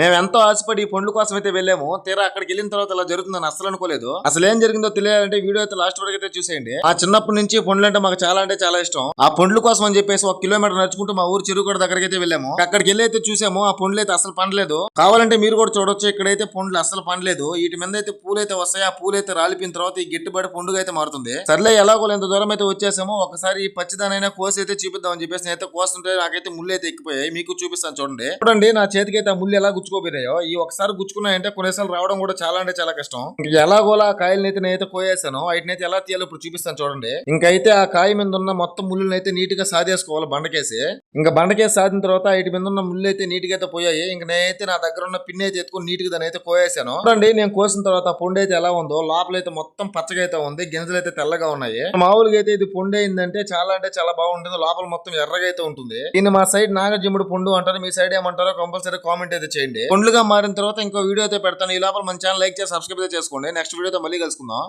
మేము ఎంతో ఆశపడి ఈ పండ్ల కోసం అయితే వెళ్ళాము. తీరా అక్కడికి వెళ్ళిన తర్వాత ఇలా జరుగుతుందని అసలు అనుకోలేదు. అసలు ఏం జరిగిందో తెలియాలంటే వీడియో అయితే లాస్ట్ వరకు అయితే చూసేయండి. ఆ చిన్నప్పటి నుంచి పండ్లు అంటే మాకు చాలా అంటే చాలా ఇష్టం. ఆ పండ్ల కోసం అని చెప్పేసి ఒక కిలోమీటర్ నడుచుకుంటూ మా ఊరు చెరువు దగ్గరికి అయితే వెళ్ళాము. అక్కడికి వెళ్ళి అయితే చూసాము ఆ పండ్లు అయితే అసలు పండలేదు. కావాలంటే మీరు కూడా చూడొచ్చు ఇక్కడైతే పండ్లు అసలు పండలేదు. వీటి మీద అయితే పూలు అయితే వస్తాయి. ఆ పూలు అయితే రాలిపోయిన తర్వాత ఈ గిట్టుబడి పండుగ అయితే మారుతుంది. సర్లే ఎలాగో ఎంత దూరం అయితే వచ్చేసామో. ఒకసారి ఈ పచ్చిదానైనా కోసి అయితే చూపిద్దామని చెప్పేసి నేను అయితే కోస్తుంటే నాకైతే ముళ్ళు అయితే ఎక్కిపోయాయి. మీకు చూపిస్తాను చూడండి. చూడండి నా చేతికి అయితే ఆ ముళ్ళు ఎలా గుచ్చుకోపోయాయో ఈ ఒకసారి గుచ్చుకున్నాయంటే కొన్నిసార్లు రావడం కూడా చాలా అంటే చాలా కష్టం. ఎలాగోలా ఆ అయితే నేనైతే కోయేసాను వాటిని అయితే ఎలా తీయాలో ఇప్పుడు చూపిస్తాను చూడండి. ఇంకైతే ఆ కాయ మీద ఉన్న మొత్తం ముళ్ళని అయితే నీట్గా సాదేసుకోవాలి బండకేసి. ఇంకా బండకేసి సాదిన తర్వాత ఇటు మీద ఉన్న ముళ్ళు అయితే నీట్గా అయితే పోయాయి. ఇంకా నేనైతే నా దగ్గర ఉన్న పిన్ అయితే ఎత్తుకొని నీట్గా అయితే కోయేసాను చూడండి నేను కోసిన తర్వాత ఆ పొండు అయితే ఎలా ఉందో లోపల అయితే మొత్తం పచ్చగా అయితే ఉంది. గింజలు అయితే తెల్లగా ఉన్నాయి. మామూలుగా అయితే ఇది పొండు అయిందంటే చాలా అంటే చాలా బాగుంటుంది. లోపల మొత్తం ఎర్రగా అయితే ఉంటుంది. దీన్ని మా సైడ్ నాగజిమ్ముడు పొండు అంటారు. మీ సైడ్ ఏమంటారో కంపల్సరీ కామెంట్ అయితే చేయండి. చేయండి. పొండ్లుగా మారిన తర్వాత ఇంకో వీడియో అయితే పెడతాను. ఈ లోపల మన ఛానల్ లైక్ చేసి సబ్స్క్రైబ్ అయితే చేసుకోండి. నెక్స్ట్ వీడియోతో మళ్ళీ కలుసుకుందాం.